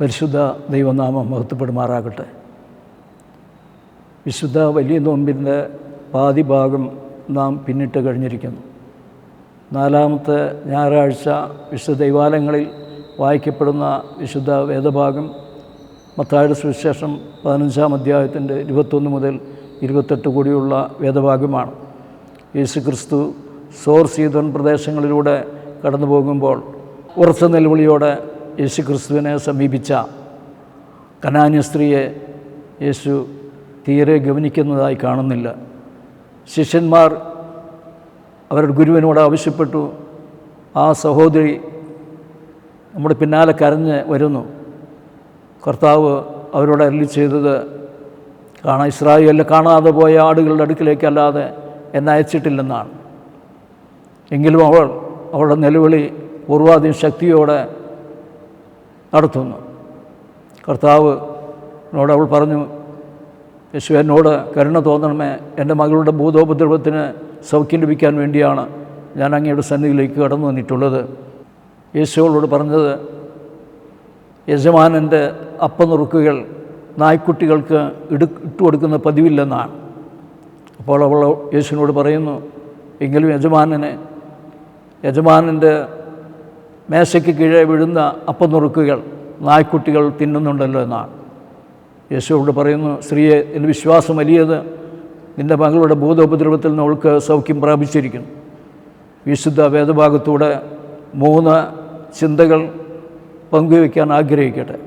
പരിശുദ്ധ ദൈവനാമം മഹത്വപ്പെടുമാറാകട്ടെ. വിശുദ്ധ വലിയ നോമ്പിന്റെ പാതി ഭാഗം നാം പിന്നിട്ട് കഴിഞ്ഞിരിക്കുന്നു. നാലാമത്തെ ഞായറാഴ്ച വിശുദ്ധ ദൈവാലയങ്ങളിൽ വായിക്കപ്പെടുന്ന വിശുദ്ധ വേദഭാഗം മത്തായുടെ സുവിശേഷം പതിനഞ്ചാം അധ്യായത്തിന്റെ ഇരുപത്തൊന്ന് മുതൽ ഇരുപത്തെട്ട് കൂടിയുള്ള വേദഭാഗമാണ്. യേശു ക്രിസ്തു സോർ സീതോൻ പ്രദേശങ്ങളിലൂടെ കടന്നു പോകുമ്പോൾ ഉറച്ച നിലവിളിയോടെ യേശു ക്രിസ്തുവിനെ സമീപിച്ച കനാന്യ സ്ത്രീയെ യേശു തീരെ ഗവനിക്കുന്നതായി കാണുന്നില്ല. ശിഷ്യന്മാർ അവരുടെ ഗുരുവിനോട് ആവശ്യപ്പെട്ടു. ആ സഹോദരി നമ്മുടെ പിന്നാലെ കരഞ്ഞ് വരുന്നു. കർത്താവ് അവരോട് അരളി ചെയ്തത് കാണാൻ ഇസ്രായേലിൽ കാണാതെ പോയ ആടുകളുടെ അടുക്കിലേക്കല്ലാതെ എന്നെ അയച്ചിട്ടില്ലെന്നാണ്. എങ്കിലും അവൾ അവളുടെ നിലവിളി പൂർവാധികം ശക്തിയോടെ നടത്തുന്നു. കർത്താവ് എന്നോട് അവൾ പറഞ്ഞു യേശു എന്നോട് കരുണ തോന്നണമേ. എന്റെ മകളുടെ ഭൂതോപദ്രവത്തിന് സൗഖ്യം ലഭിക്കാൻ വേണ്ടിയാണ് ഞാൻ അങ്ങയുടെ സന്നിധിയിലേക്ക് കടന്നു വന്നിട്ടുള്ളത്. യേശുവോട് പറഞ്ഞത് യജമാനന്റെ അപ്പനുറുക്കുകൾ നായ്ക്കുട്ടികൾക്ക് ഇടു ഇട്ടുകൊടുക്കുന്ന പതിവില്ലെന്നാണ്. അപ്പോൾ അവൾ യേശുവിനോട് പറയുന്നു എങ്കിലും യജമാനനെ യജമാനന്റെ മേശയ്ക്ക് കീഴെ വീഴുന്ന അപ്പനുറുക്കുകൾ നായ്ക്കുട്ടികൾ തിന്നുന്നുണ്ടല്ലോ എന്നാണ്. യേശുവോട് പറയുന്നു സ്ത്രീയെ എന്റെ വിശ്വാസം വലിയത് നിന്റെ മകളുടെ ഭൂതോപദ്രവത്തിൽ നിന്ന് അവൾക്ക് സൗഖ്യം പ്രാപിച്ചിരിക്കുന്നു. വിശുദ്ധ വേദഭാഗത്തൂടെ മൂന്ന് ചിന്തകൾ പങ്കുവയ്ക്കാൻ ആഗ്രഹിക്കട്ടെ.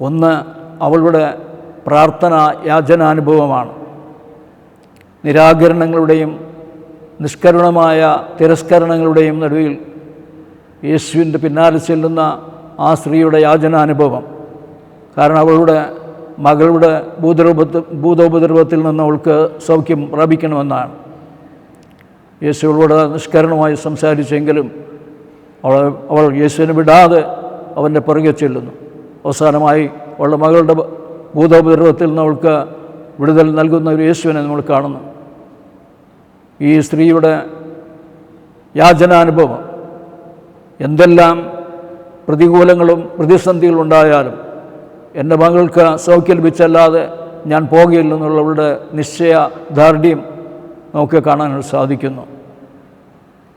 ഒന്ന് അവളുടെ പ്രാർത്ഥന യാചനാനുഭവമാണ്. നിരാകരണങ്ങളുടെയും നിഷ്കരുണമായ തിരസ്കരണങ്ങളുടെയും നടുവിൽ യേശുവിന്റെ പിന്നാലെ ചെല്ലുന്ന ആ സ്ത്രീയുടെ യാചനാനുഭവം. കാരണം അവളുടെ മകളുടെ ഭൂതരൂപത്ത് ഭൂതോപദ്രവത്തിൽ നിന്ന് അവൾക്ക് സൗഖ്യം പ്രാപിക്കണമെന്നാണ്. യേശുവിനോട് നിഷ്കരണമായി സംസാരിച്ചെങ്കിലും അവൾ അവൾ യേശുവിനെ വിടാതെ അവന്റെ പുറകെ ചെല്ലുന്നു. അവസാനമായി അവളുടെ മകളുടെ ഭൂതോപദ്രവത്തിൽ നിന്ന് അവൾക്ക് വിടുതൽ നൽകുന്ന ഒരു യേശുവിനെ നമ്മൾ കാണുന്നു. ഈ സ്ത്രീയുടെ യാചനാനുഭവം എന്തെല്ലാം പ്രതികൂലങ്ങളും പ്രതിസന്ധികളും ഉണ്ടായാലും എന്റെ മകൾക്ക് സൗഖ്യം ലഭിച്ചല്ലാതെ ഞാൻ പോകില്ലെന്നുള്ളവരുടെ നിശ്ചയ ദാർഢ്യം നമുക്ക് കാണാൻ സാധിക്കുന്നു.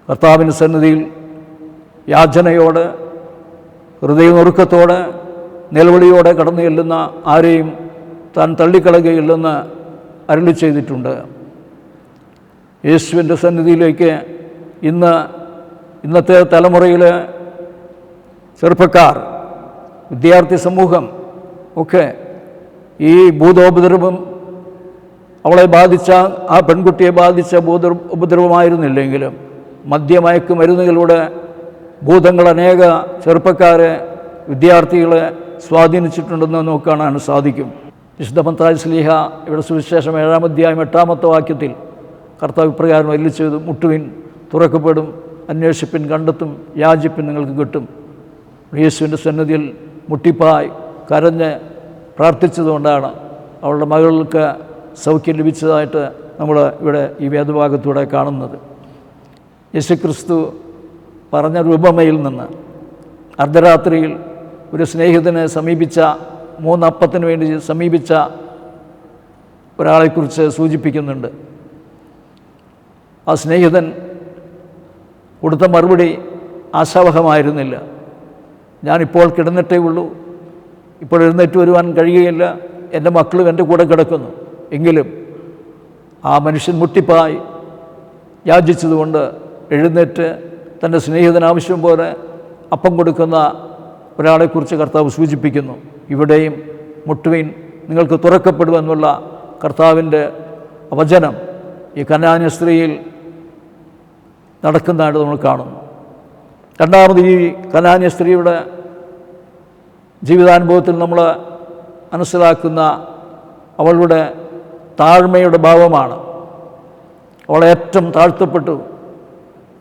കർത്താവിന്റെ സന്നിധിയിൽ യാചനയോടെ ഹൃദയനുറുക്കത്തോടെ നിലവിളിയോടെ കടന്നു ചെല്ലുന്ന ആരെയും താൻ തള്ളിക്കളകയില്ലെന്ന് അരളി ചെയ്തിട്ടുണ്ട്. യേശുവിന്റെ സന്നിധിയിലേക്ക് ഇന്ന് ഇന്നത്തെ തലമുറയിൽ ചെറുപ്പക്കാർ വിദ്യാർത്ഥി സമൂഹം ഒക്കെ ഈ ഭൂതോപദ്രവം അവളെ ബാധിച്ച ആ പെൺകുട്ടിയെ ബാധിച്ച ഭൂത ഉപദ്രവമായിരുന്നില്ലെങ്കിലും മദ്യമയക്ക് മരുന്നുകളുടെ ഭൂതങ്ങൾ അനേക ചെറുപ്പക്കാരെ വിദ്യാർത്ഥികളെ സ്വാധീനിച്ചിട്ടുണ്ടെന്ന് നോക്കാനാണ് സാധിക്കും. വിശുദ്ധ മന്ത്രാജ് സ്ലീഹ ഇവിടെ സുവിശേഷം ഏഴാം അധ്യായം എട്ടാമത്തെ വാക്യത്തിൽ കർത്താവ് ഇപ്രകാരം ചെയ്തു മുട്ടുവിൻ തുറക്കപ്പെടും അന്വേഷിപ്പിൻ കണ്ടെത്തും യാചിപ്പിൻ നിങ്ങൾക്ക് കിട്ടും. യേശുവിന്റെ സന്നിധിയിൽ മുട്ടിപ്പായി കരഞ്ഞ് പ്രാർത്ഥിച്ചതുകൊണ്ടാണ് അവളുടെ മകൾക്ക് സൗഖ്യം ലഭിച്ചതായിട്ട് നമ്മൾ ഇവിടെ ഈ വേദഭാഗത്തൂടെ കാണുന്നത്. യേശുക്രിസ്തു പറഞ്ഞ രൂപമയിൽ നിന്ന് അർദ്ധരാത്രിയിൽ ഒരു സ്നേഹിതനെ സമീപിച്ച മൂന്നപ്പത്തിന് വേണ്ടി സമീപിച്ച ഒരാളെക്കുറിച്ച് സൂചിപ്പിക്കുന്നുണ്ട്. ആ സ്നേഹിതൻ കൊടുത്ത മറുപടി ആശാവഹമായിരുന്നില്ല. ഞാനിപ്പോൾ കിടന്നിട്ടേ ഉള്ളൂ. ഇപ്പോൾ എഴുന്നേറ്റ് വരുവാൻ കഴിയുകയില്ല. എന്റെ മക്കളും എന്റെ കൂടെ കിടക്കുന്നു. എങ്കിലും ആ മനുഷ്യൻ മുട്ടിപ്പായി. യാചിച്ചതുകൊണ്ട് എഴുന്നേറ്റ് തന്റെ സ്നേഹിതന് ആവശ്യം പോലെ അപ്പം കൊടുക്കുന്ന ഒരാളെക്കുറിച്ച് കർത്താവ് സൂചിപ്പിക്കുന്നു. ഇവിടെയും മുട്ടുവീൻ നിങ്ങൾക്ക് തുറക്കപ്പെടുമെന്നുള്ള കർത്താവിന്റെ വചനം ഈ കനാന്യ സ്ത്രീയിൽ നടക്കുന്നതായിട്ട് നമ്മൾ കാണുന്നു. രണ്ടാമത് ഈ കനാന്യ സ്ത്രീയുടെ ജീവിതാനുഭവത്തിൽ നമ്മൾ മനസ്സിലാക്കുന്ന അവളുടെ താഴ്മയുടെ ഭാവമാണ്. അവൾ ഏറ്റവും താഴ്ത്തപ്പെട്ടു.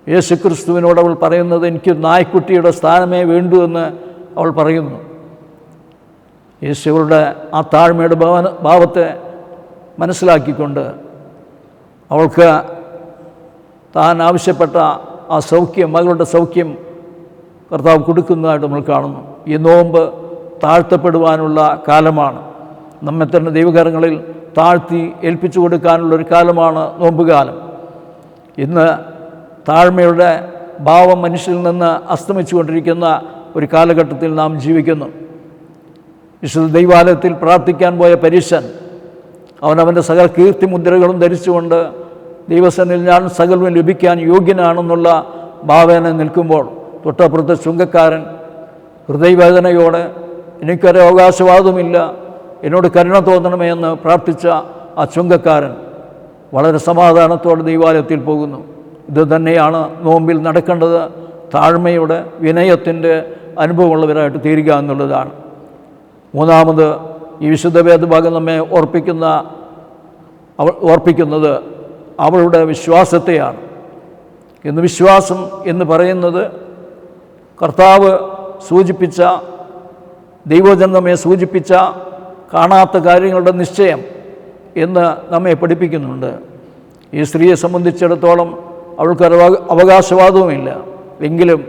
യേശുക്രിസ്തുവിനോട് അവൾ പറയുന്നത് എനിക്ക് നായ്ക്കുട്ടിയുടെ സ്ഥാനമേ വേണ്ടൂ എന്ന് അവൾ പറയുന്നു. യേശുവളുടെ ആ താഴ്മയുടെ ഭാവ ഭാവത്തെ മനസ്സിലാക്കിക്കൊണ്ട് അവൾക്ക് താൻ ആവശ്യപ്പെട്ട ആ സൗഖ്യം മകളുടെ സൗഖ്യം കർത്താവ് കൊടുക്കുന്നതായിട്ട് നമ്മൾ കാണുന്നു. ഈ നോമ്പ് താഴ്ത്തപ്പെടുവാനുള്ള കാലമാണ്. നമ്മെ തന്നെ ദൈവകരങ്ങളിൽ താഴ്ത്തി ഏൽപ്പിച്ചു കൊടുക്കാനുള്ളൊരു കാലമാണ് നോമ്പുകാലം. ഇന്ന് താഴ്മയുടെ ഭാവം മനുഷ്യരിൽ നിന്ന് അസ്തമിച്ചു കൊണ്ടിരിക്കുന്ന ഒരു കാലഘട്ടത്തിൽ നാം ജീവിക്കുന്നു. വിശുദ്ധ ദൈവാലയത്തിൽ പ്രാർത്ഥിക്കാൻ പോയ പരീശൻ അവനവന്റെ സകല കീർത്തി മുദ്രകളും ധരിച്ചുകൊണ്ട് ദൈവസനിൽ ഞാൻ സകലവും ലഭിക്കാൻ യോഗ്യനാണെന്നുള്ള ഭാവേന നിൽക്കുമ്പോൾ തൊട്ടപ്പുറത്തെ ശുങ്കക്കാരൻ ഹൃദയവേദനയോടെ എനിക്കൊരു അവകാശവാദമില്ല എന്നോട് കരുണ തോന്നണമേ എന്ന് പ്രാർത്ഥിച്ച ആ ചുങ്കക്കാരൻ വളരെ സമാധാനത്തോടെ ദൈവാലയത്തിൽ പോകുന്നു. ഇത് തന്നെയാണ് നോമ്പിൽ നടക്കേണ്ടത് താഴ്മയുടെ വിനയത്തിന്റെ അനുഭവമുള്ളവരായിട്ട് തീരുക എന്നുള്ളതാണ്. മൂന്നാമത് ഈ വിശുദ്ധ വേദഭാഗം നമ്മെ ഓർപ്പിക്കുന്ന ഓർപ്പിക്കുന്നത് അവളുടെ വിശ്വാസത്തെയാണ്. ഇന്ന് വിശ്വാസം എന്ന് പറയുന്നത് കർത്താവ് സൂചിപ്പിച്ച ദൈവജൻ നമ്മെ സൂചിപ്പിച്ച കാണാത്ത കാര്യങ്ങളുടെ നിശ്ചയം എന്ന് നമ്മെ പഠിപ്പിക്കുന്നുണ്ട്. ഈ സ്ത്രീയെ സംബന്ധിച്ചിടത്തോളം അവൾക്ക് അവ- അവകാശവാദവുമില്ല. എങ്കിലും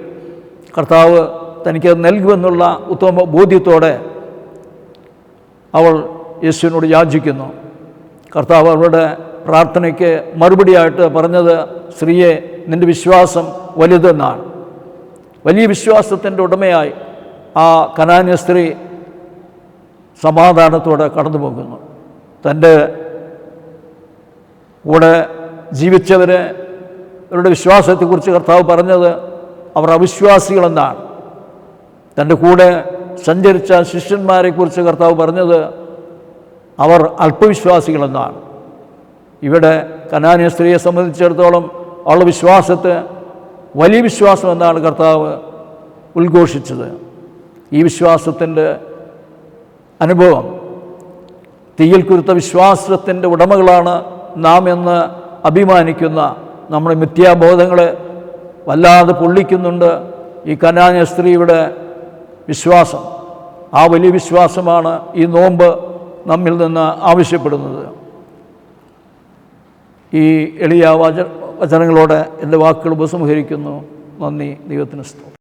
കർത്താവ് തനിക്കത് നൽകുമെന്നുള്ള ഉത്തമ ബോധ്യത്തോടെ അവൾ യേശുവിനോട് യാചിക്കുന്നു. കർത്താവ് അവളുടെ പ്രാർത്ഥനയ്ക്ക് മറുപടിയായിട്ട് പറഞ്ഞത് സ്ത്രീയെ നിന്റെ വിശ്വാസം വലുതെന്നാണ്. വലിയ വിശ്വാസത്തിന്റെ ഉടമയായി ആ കനാന്യ സ്ത്രീ സമാധാനത്തോടെ കടന്നു പോകുന്നു തന്റെ കൂടെ ജീവിച്ചവരെ അവരുടെ വിശ്വാസത്തെക്കുറിച്ച് കർത്താവ് പറഞ്ഞത് അവർ അവിശ്വാസികളെന്നാണ്. തന്റെ കൂടെ സഞ്ചരിച്ച ശിഷ്യന്മാരെക്കുറിച്ച് കർത്താവ് പറഞ്ഞത് അവർ അല്പവിശ്വാസികളെന്നാണ്. ഇവിടെ കനാനിയ സ്ത്രീയെ സംബന്ധിച്ചിടത്തോളം അവളുടെ വിശ്വാസത്തെ വലിയ വിശ്വാസം എന്നാണ് കർത്താവ് ഉദ്ഘോഷിച്ചത്. ഈ വിശ്വാസത്തിന്റെ അനുഭവം തീയിൽ കുരുത്ത വിശ്വാസത്തിന്റെ ഉടമകളാണ് നാം എന്ന് അഭിമാനിക്കുന്ന നമ്മുടെ മിഥ്യാബോധങ്ങളെ വല്ലാതെ പൊള്ളിക്കുന്നുണ്ട് ഈ കനാന്യ സ്ത്രീയുടെ വിശ്വാസം. ആ വലിയ വിശ്വാസമാണ് ഈ നോമ്പ് നമ്മിൽ നിന്ന് ആവശ്യപ്പെടുന്നത്. ഈ എളിയ വച വചനങ്ങളോടെ എന്റെ വാക്കുകൾ ഉപസംഹരിക്കുന്നു. നന്ദി. ദൈവത്തിന് സ്തോത്രം.